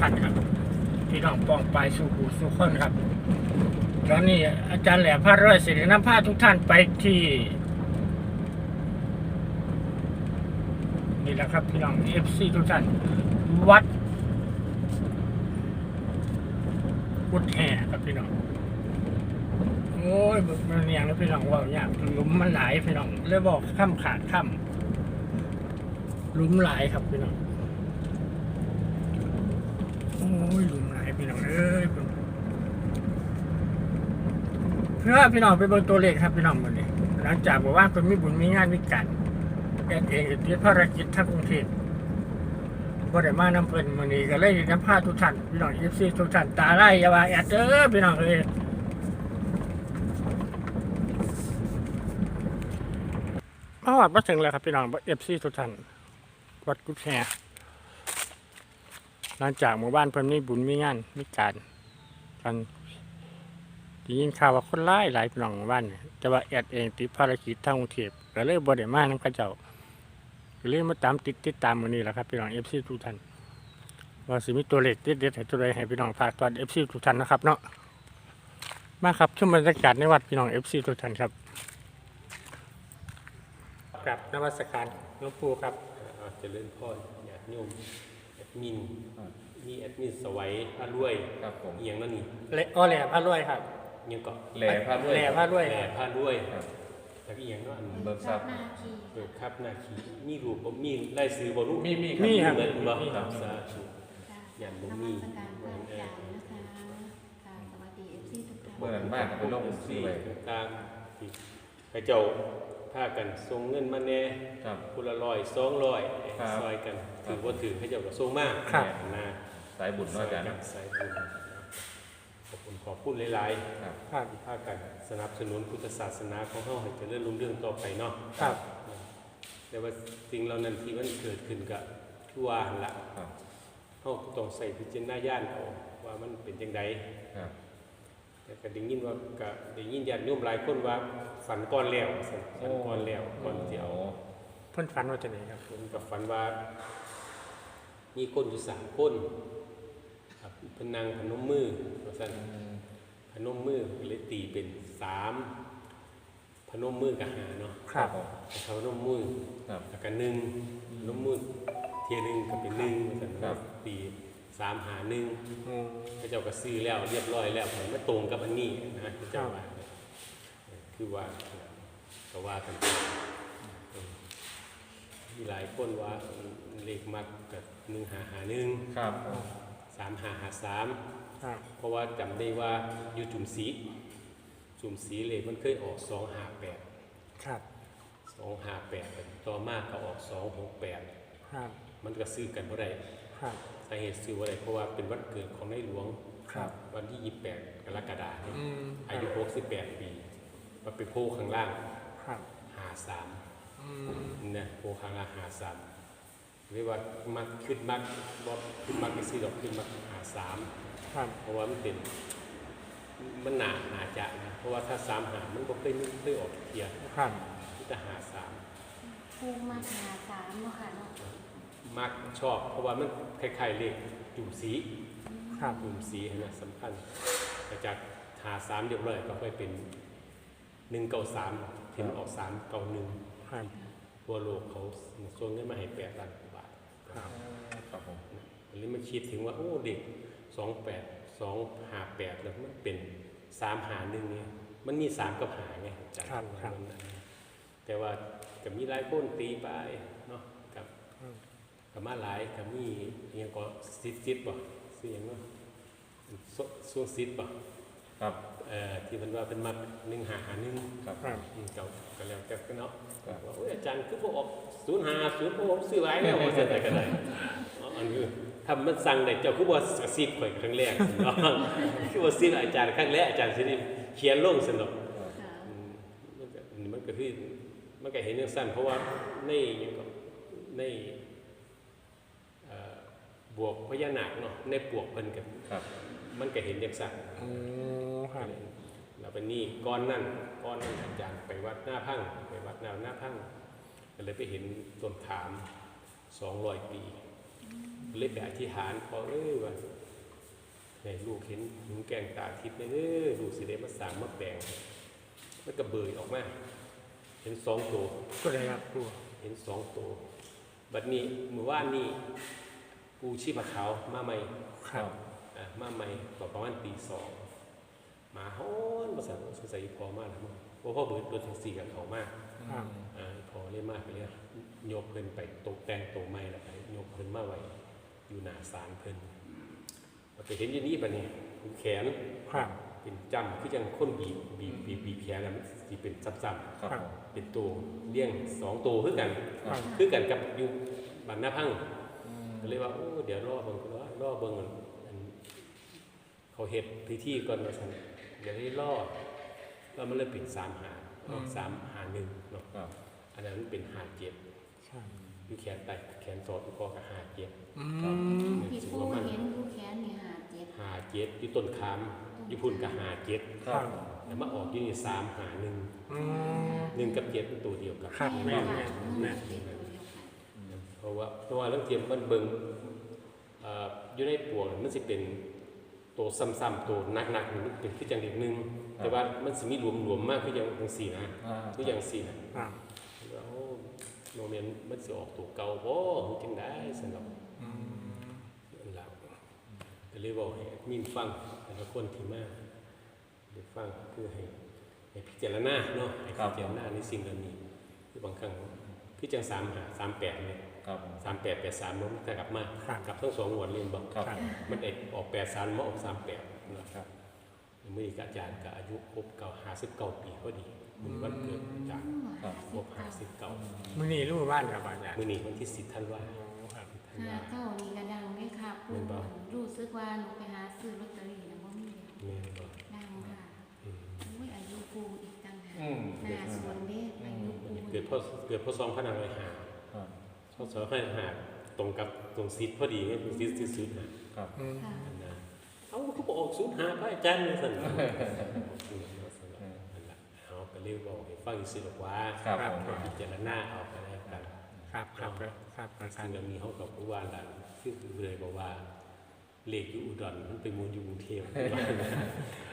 ท่านครับพี่น้องปองปลายสู่หูสู่คนครับ ตอนนี้อาจารย์แหลมพาร้อยสิรินำพาทุกท่านไปที่นี่แหละครับพี่น้องเอฟซีทุกท่านวัดกุดแห่ครับพี่น้องโอ้ยมันอย่างนี้พี่น้องว่าอย่างหลุมมันหลายพี่น้องเลยบอกข้ามขาดข้ามหลุมหลายครับพี่น้อง ยหลุมหลายพี่น้องเอ้ยเพื่อพี่น้องไปเบิ่งตัวเลขครับพี่น้องมันนี้หลังจากบอกว่าเป็นมีบุญมีงานมีการแอดเองติดภารกิจทั้งกรุงเทพบ่ได้มาน้ำเพิ่นมื้อนี้ก็เลยน้ำพาทุกท่านพี่น้อง FC ทุกท่านตาไล่ยาวาแอดเด้อพี่น้องเอ้ยมาวัดมาถึงแล้วครับพี่น้อง FC ทุกท่านวัดกุฎแฮ หลังจากหมู่บ้านเพิ่นมีบุญมีงานมีการกันได้ยินข่าวว่าคนร้ายหลายพี่น้องหมู่บ้านเนี่ยแต่ว่าแอดเองติดภารกิจทางกรุงเทพก็เลยบ่ได้มานํเขาเจ้าก็เลยมาตามติดติดตามมื้อนี้แหละครับพี่น้อง FC ทุกท่านว่าสิมีตัวเลขเด็ดๆให้ตัวใดให้พี่น้องฝากตอน FC ทุกท่านนะครับเนาะมาครับชมบรรยากาศในวัดพี่น้อง FC ทุกท่านครับกลับนมัสการหลวงปู่ครับจะเล่นพ่อญาติโยม มินมีแอดมินสวัยพารวยครับผมเอียงนั่นนี่เละอ้อแหล่พระรวยครับเอียงเก็แหล่พระด้วยแหล่พระรวยแหล่พารวยครับแล้วก็เอียงเนาะอันเบิกทรัพย์เปิดครับหน้าขีมีรูปบ่มีไล่ซื้อบ่รู้มีมีมีครับเหมือนบ่มีครับสาธุญาติบ่มีนมัสการพระอาจารย์นะคะค่ะสวัสดีเอฟซีทุกท่านเมื่อนั้นมากเป็นโรคซีซีไว้ต่างๆที่พระเจ้า พากันส่งเงินมาแน่ครับ คนละร้อยสองร้อยครับ ซอยกันถือว่าถือพระเจ้าก็ส่งมาครับ นะสายบุญเนาะอาจารย์สายบุญขอบคุณขอบคุณหลายครับ ครับๆภาคกันสนับสนุนพุทธศาสนาของเฮาให้เจริญรุ่งเรืองต่อไปเนาะครับ แต่ว่าสิ่งเหล่านั้นที่มันเกิดขึ้นกับที่ว่าหั่นละครับเฮาต้องใส่พิจารณญาณเอาว่ามันเป็นจังไดครับแต่ ก็ได้ยินว่าก็ได้ยินญาติโยมหลายคนว่าฝันก่อนแล้วฝันก่อนแล้วก่อนที่เอาเพิ่นฝันว่าจะไหนครับผมกับฝันว่า มีคนอยู่สามคนครับเพนนังพนมมือว่าซั่นพนมมือเลยตีเป็นสามพนมมือกับหาเนาะครับพนมมือครับแล้วก็หนึ่งพนมมือเทียหนึ่งก็เป็นหนึ่งว่าซั่นครับตี สามหาหนึ่งอืมพระเจ้าก็ซื้อแล้วเรียบร้อยแล้วมันไม่ตรงกับอันนี้นะพระเจ้าว่าคือว่าก็ว่ากันไปเออมีหลายคนว่าเลขมักกับหนึ่งหาหาหนึ่งครับสามหาหาสามครับเพราะว่าจำได้ว่าอยู่จุ่มสี จุ่มสีเลยมันเคยออกสองหาแปดครับสองหาแปดต่อมาก็ออกสองหกแปดครับมันก็ซื้อกันเพราะใดครับสาเหตุซื้อว่าใดเพราะว่าเป็นวันเกิดของในหลวงครับวันที่ยี่แปดกรกฎาคมอืมอายุหกสิบแปดปีมาไปโพข้างล่างครับหาสามอืมนะโพข้างล่างหาสามเรียกว่ามักขึ้นมักบ่ขึ้นมักก็ซื้อดอกขึ้นมักหาสามครับเพราะว่ามันเป็นมันหนาหนาจะนะเพราะว่าถ้าสามหามันก็เคยไม่เคยออกเทียครับที่จะหาสามภูมิมาหาสามเนาะค่ะเนาะ มักชอบ เพราะว่ามันคล้ายๆเลขจุ่มสีครับจุ่มสีเห็นไหมสำคัญแต่จากหาสามเรียบร้อยก็ค่อยเป็นหนึ่งเก้าสามที่มันออกสามเก้าหนึ่งครับทั่วโลกเขาส่งเงินมาให้แปดล้านกว่าบาทครับครับผมอันนี้มันคิดถึงว่าโอ้เด็กสองแปดสองหาแปดแล้วมันเป็นสามหาหนึ่งเนี่ยมันมีสามกับหาไงอาจารย์ครับครับมันแต่ว่ากับมีหลายคนตีไปเนาะกับอืม กับมาหลายกับมีอหยังก็ซิดซิดบ่ซื้อหยังเนาะโซโซวงซิดบ่ครับเอ่อที่มันว่าเป็นมักหนึ่งหาหาหนึ่งครับครับอืมเก่าก็แล้วแต่ก็เนาะครับว่าโอ้ยอาจารย์คือบ่ออกศูนย์หาศูนย์บ่ออกซื้อหลายแล้วว่าซั่นได้ก็ได้อ๋ออันนี้ทำมันสั่งได้เจ้าคือบ่กระซิบข่อยครั้งแรกเนาะคือบ่ซิบอาจารย์ครั้งแรกอาจารย์สิได้เขียนลงซั่นเนาะค่ะอืมมันก็มันก็คือมันก็เห็นอย่างสั้นเพราะว่าในหยังก็ในเอ่อ บวกพญานาคเนาะในปวกเพิ่นกันครับมันก็เห็นอย่างสั้นอืมครับแล้วเป็นนี่ก้อนนั่นก้อนนั่นอาจารย์ไปวัดหน้าพังไปวัดหน้าหน้าพังก็เลยไปเห็นต้นขามสองร้อยปีเลยไปอธิษฐานขอเอ้ยว่าให้ลูกเห็นหนุนแกงตาทิพย์เลยเด้อลูกสิได้มาสร้างมาแปลงมันก็เบื่อออกมาเห็นสองตัวก็เลยครับปูเห็นสองตัวบัดนี้เมื่อวานนี้ กูชีพขาวมาใหม่ครับอะมาใหม่ก็ประมาณตีสองหมาฮ้อนมาสั่งสงสัยพอมากนะมั้งเพราะพ่อเบิดรถแท็กซี่กับเขามากครับอ่าพอเล่นมากไปเลยยกเพิ่นไปตกแต่งตัวใหม่แล้วไปยกเพิ่นมาไว้อยู่หน้าศาลเพิ่นเราไปเห็นอย่างนี้ปะเนี่ยแขนครับเป็นจำคือจังคนบีบบีบบีบบีบแขนแล้วมันสิเป็นซ้ำๆครับผมเป็นตัวเลี้ยงสองตัวคือกันครับคือกันกับอยู่บันหน้าพังก็ เลยว่าโอ้เดี๋ยวรอเบิ่งรอรอเบิ่งอันเขาเฮ็ดพิธีก่อนว่าซั่นเดี๋ยวได้รอแล้วมันเลยเป็นสามหาสามหาหนึ่งเนาะครับอันนั้นมันเป็นหาเจ็ดครับอยู่แขนใต้แขนสอดอยู่คอกับหาเจ็ดอืมที่ปูเห็นดูแขนนี่หาเจ็ดหาเจ็ดอยู่ต้นคามอยู่พุ่นกับหาเจ็ดครับแล้วมาออกอยู่นี่สามหาหนึ่งอืมหนึ่งกับเจ็ดเป็นตัวเดียวกันครับแม่นแม่นแม่ ราะว่าเพราะว่าเรื่องเทียมมันเบิงเอ่ออยู่ในปวงน่ะมันสิเป็นตัวซ้ำๆตัวหนักๆนี่มันเป็นคือจังเด็กหนึง แต่ว่ามันสิมีรวมๆมากคืออย่างจังสี่นะอ่าคืออย่างสี่นะครับแล้วโมเมนต์มันสิออกตัวเก่าบ่คือจังได้สำหรับอืมอันเราก็เลยบอกให้มินฟังแต่ละคนที่มาเดี๋ยวฟังคือให้ให้พิจารณาเนาะให้พิจารณาในสิ่งเหล่านี้คือบางครั้งคือจังสามหาสามแปดเนี่ย ครับผม สามแปดแปดสามมันก็กลับมาครับ กลับทั้งสองงวดเรียนบอกครับ มันเอกออกแปดสามมาออกสามแปดนะครับเมื่อนี้ก็อาจารย์ก็อายุครบเก้าห้าสิบเก้าปีพอดีมันวันเกิดอาจารย์ครับ ครบห้าสิบเก้ามื้อนี้รู้บ้านครับอาจารย์มื่อนี้วันที่สิบธันวาโอ้ครับธันห้าวาเก้านี่กระดังไหมค่ะปูรู้สึกว่าหนูไปหาซื้อลอตเตอรี่นะว่ามีแม่บอกดังค่ะอืมอุ้ยอายุปูอีกตั้งหากอืม หน้าสวนเด็กอายุปูเกิดพ่อเกิดพ่อซองพนังเลยหา ครับพ่อซองพนังหาตรงกับตรงซิดพอดีไงตรงซิดซิดซุดหาครับอืมค่ะอันนะเอาเขาบอกออกซุดหาพระอาจารย์เลยสั่นเอาก็เรียกบอกให้ฟังสิหรอกว่าครับผมพิจารณาเอาไปแล้วกันครับครับครับครับอาจารซึ่งย์เรามีเขากับผู้ว่าหลังซึ่งเลยบอกว่าเลขอยู่อุดรมันเป็นมูลอยู่กรุงเทพ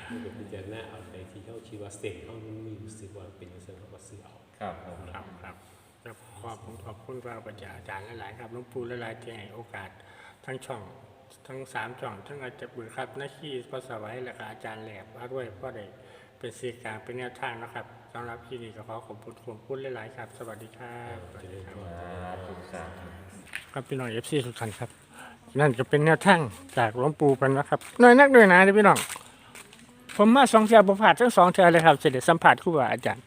มันก็พิจารณาเอาในที่เขาชีว่าเซ็นเขามันมีรู้สึกว่าเป็นเซ็นเขาก็ซื้อเอาครับผมครับครับ แล้วขอบคุณขอบคุณพระอาจารย์หลายๆครับหลวงปู่หลายๆที่ให้โอกาสทั้งช่องทั้งสามช่องทั้งอาจารย์บุญครับหน้าที่พระสวัยและก็อาจารย์แหลบพระด้วยก็ได้เป็นสื่อกลางเป็นแนวทางนะครับสำหรับที่นี่ก็ขอขอบคุณขอบคุณหลายๆครับ สวัสดีครับสวัสดีครับสาธุสาธุครับพี่น้องเอฟซีทุกท่านครับ นั่นจะเป็นแนวทางจากหลวงปู่กันนะครับน้อยนักด้วยนะเด้อพี่น้องผมมาสองเทือผมผ่านทั้งสองเทือเลยครับเสด็จสัมผัสครูบาอาจารย์เ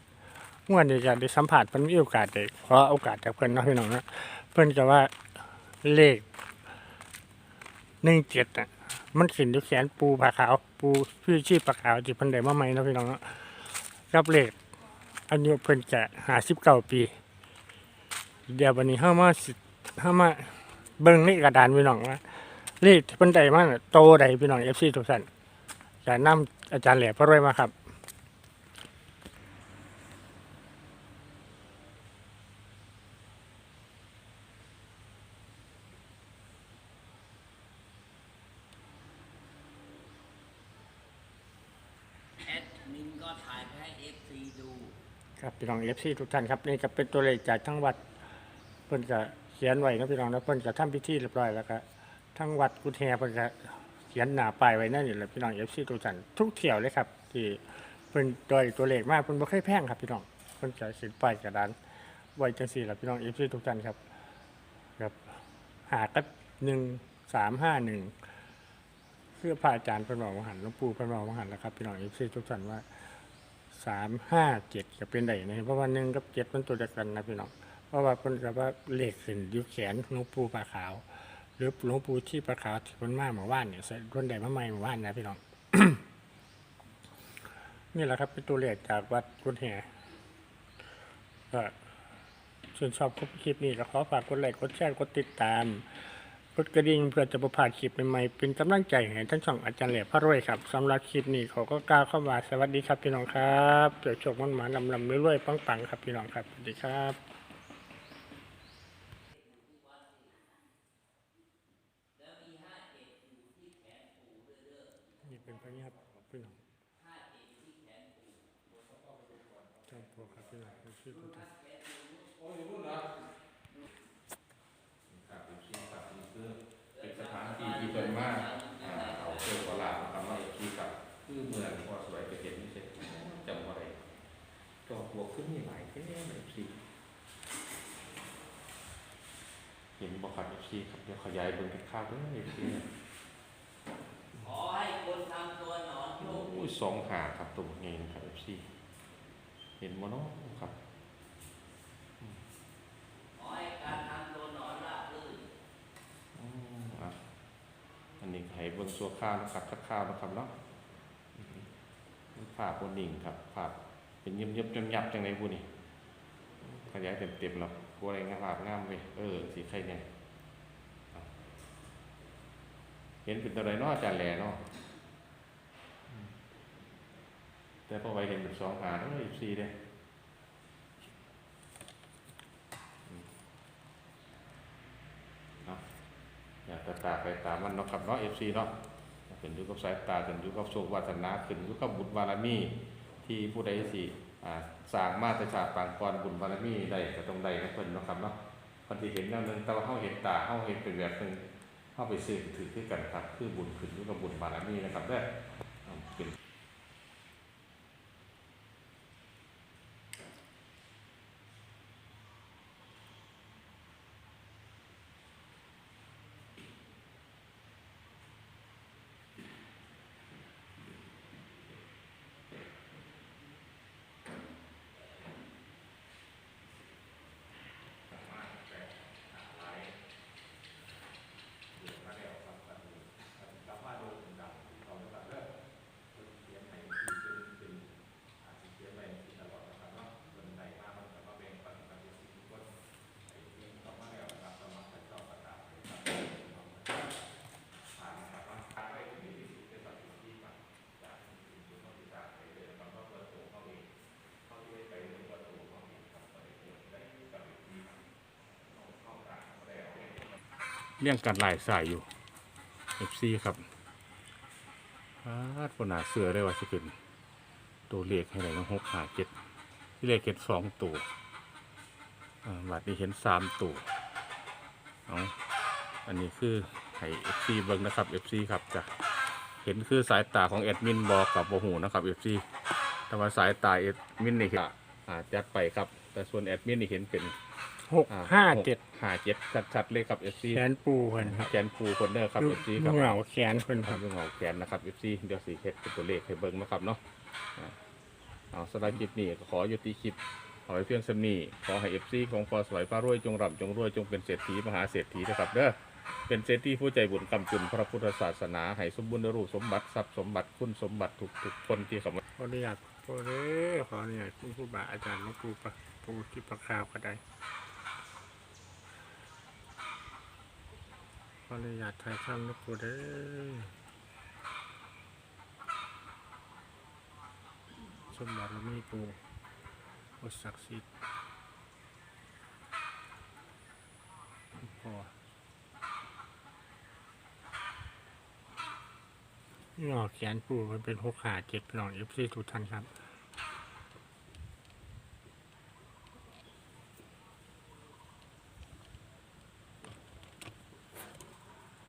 มื่อวันเดียวจะได้สัมผัสมันมีโอกาสได้ขอโอกาสจากเพิ่นเนาะพี่น้องนะเพิ่นก็ว่าเลขหนึ่งเจ็ดอะมันขึ้นอยู่แขนปูผาขาว ปูชื่ชีพผาขาวที่เพิ่นได้มาใหม่เนาะพี่น้องเนาะกับเลขอายุเพิ่นจะหาสิบเก้าปี เดี๋ยววันนี้เฮามาสิเฮามาเบิ่งในกระดานพี่น้องว่าเลขที่เพิ่นได้มาน่ะโตใดพี่น้อง FC ทุกท่านจะนำอาจารย์แหลมพระรวยมาครับ แอดมินก็ ถ่ายไปให้เอฟซีดูครับพี่น้อง FC ทุกท่านครับนี่ก็เป็นตัวเลขจากทั้งวัดเพิ่นก็เขียนไว้นะพี่น้องแล้วเพิ่นก็ทำพิธีเรียบร้อยแล้วก็ทั้งวัดกุฏแฮเพิ่นก็เขียนหน้าป้ายไว้นั่นนี่แหละพี่น้อง FC ทุกท่านทุกเที่ยวเลยครับ ที่เพิ่นโดยตัวเลขมากเพิ่นบ่เคยแพงครับพี่น้องเพิ่นจะเขียนป้ายกระดานไว้จังซี่ล่ะพี่น้อง FC ทุกท่านครับครับหากับ1351คือพระอาจารย์เพิ่นบอกว่าหันหลวงปู่พิ่นอกว่าหันแล้วครับพี่น้อง FC ทุกท่านว่า สามห้าเจ็ดก็เป็นได้นะเพราะว่าหนึ่งกับเจ็ดมันตัวเดียวกันนะพี่น้องเพราะว่าเพิ่นกับว่าเลขขึ้นอยุแขนหลวงปู่ปลาขาว หรือหลวงปู่ที่ปลาขาวที่เพิ่นมาเมื่อวานเนี่ยใส่รุ่นใดมาใหม่เมื่อวานนะพี่น้องนี่แหละครับเป็นตัวเลขจากวัดกุฎแห่ก็ชื่นชอบคลิปนี้ก็ขอฝากกดไลค์กดแชร์กดติดตาม พุทธกระดิ่งเพื่อจะประพาดคลิปใหม่เป็นกำลังใจให้ท่านสองอาจารย์เหล่พระรวยครับสำหรับคลิปนี้ขอก็กล่าวเข้ามาสวัสดีครับพี่น้องครับเดี๋ยวโชคมันหมานลำลำเรื่อยๆปังๆครับพี่น้องครับสวัสดีครับนี่เป็นพระนี่ครับพี่น้องจอมปลวกครับพี่น้องชื่อคุณ คือเมืองพอสวยไปเห็นนี่เสร็จจำอะไรจอปลวกขึ้นมีหลายแค่แบบสิเห็นบอกครับเอฟซีครับเดี๋ยวขยายเบิ่งข้าวๆด้วยเอฟซีขอให้คนทำตัวหนอนโชคโอ้ยสองหาครับตัวเองครับเอฟซีเห็นมั้เนาะครับขอให้การทำตัวหนอนราบรื่นอืมอะอันนี้ให้เบิ่งสัวข้าวนะครับชักข้าวนะครับเนาะอื มภาพบนนิ่งครับภาเป็นเยิบยิบๆจนยับจังไรพูนี่ขยายเต็มเต็มๆหรอกกลัวอะไรงามภาพงามไปเออสีไข่เนี่ยเห็นเป็นตัวไรนอาจาแหล่นอแต่พอไปเห็นเป็นสองหาแล้วอีกสี่เด้เนาะอยากจะตาไปตามมันเนาะครับเนาะเอฟซีเนาะ ขึ้นอยู่กับสายตาขึ้นอยู่กับโชควาสนาขึ้นอยู่กับบุญบารมีที่ผู้ใดสิอ่าสร้างมาตรชาติปางกรบุญบารมีได้ก็ต้องได้กับเพิ่นนะครับเนาะคนที่เห็นอย่างหนึ่งแต่ว่าเขาเห็นตาเขาเห็นเป็นแบบหนึ่งเฮาไปซื้อถือขึ้นกันครับ คือบุญขึ้นอยู่กับบุญบารมีนะครับเด้อเอาขึ้น สามารถแปลหาไลฟ์เดี๋ยวมาแล้วครับกันสามารถดูดังเขาจะแบบเลิกเขียนให้ที่เป็นเป็นอาจจะเขียนไปที่ตลอดนะครับเนาะคนใดมามันจะมาแบ่งปันกันอยู่ทุกคนไอ้ที่ต่อมาแล้วนะครับสมัครเป็นเจ้าประกาศเลยครับผ่านนะครับว่าผ่านไปที่นี่ที่สุดเป็นปฏิบัติที่มาจากสิ่งที่เราติดตามไปเลยนะครับก็เปิดตัวเข้าเองเข้าที่ไปเรื่องประตูเข้าเองครับเปิดตัวได้กับอีกทีครับ เลี่ยงกันหลายสายอยู่ FC ครับพาดปนาเสือได้ว่าสิขึ้นตัวเลขให้ไหนมาหกหาเจ็ดที่เลขเห็นสองตัวอ่าบัดนี้เห็นสามตัวเอาอันนี้คือให้ FC เบิ่งนะครับ FC ครับจะเห็นคือสายตาของแอดมินบอกกับโบหูนะครับ FC แต่ว่าสายตาแอดมินนี่เห็นอาจัดไปครับ แต่ส่วนแอดมินนี่เห็นเป็น หกห้าเจ็ดห้าเจ็ดชัดๆเลยครับ FC แขนปูเพิ่นครับแขนปูคนเดอร์ครับ FC ครับเหงาแขนเพิ่นคครัรับบเรื่องของแขนนะครับ FC เดี๋ยวสีเฮ็ดเป็นตัวเลขให้เบิ่งนะครับเนาะอ่าเอาสำหรับคลิปนี้ก็ขอยุติคลิปขอให้เพียงสำนีขอให้ FC ของพอสวยฟ้ารวยจงร่ำจงรวยจงเป็นเศรษฐีมหาเศรษฐีนะครับเด้อเป็นเศรษฐีผู้ใจบุญกำจุนพระพุทธศาสนาให้สมบูรณ์รูปสมบัติทรัพย์สมบัติคุณสมบัติทุกทุกๆคนที่เข้ามาขออนุญาตขอเลยขออนุญาตคุณครูบาอาจารย์หลวงปู่ปะปู่ที่ประคาวก็ได้ ขออนุญาตถ่ายทำหลวงปู่เด้อสมบัติมีปู่อุศักดิ์สิทธิ์พอนี่ออกแขนปู่มันเป็นหกขาเจ็ดพี่น้องเอฟซีทุกท่านครับ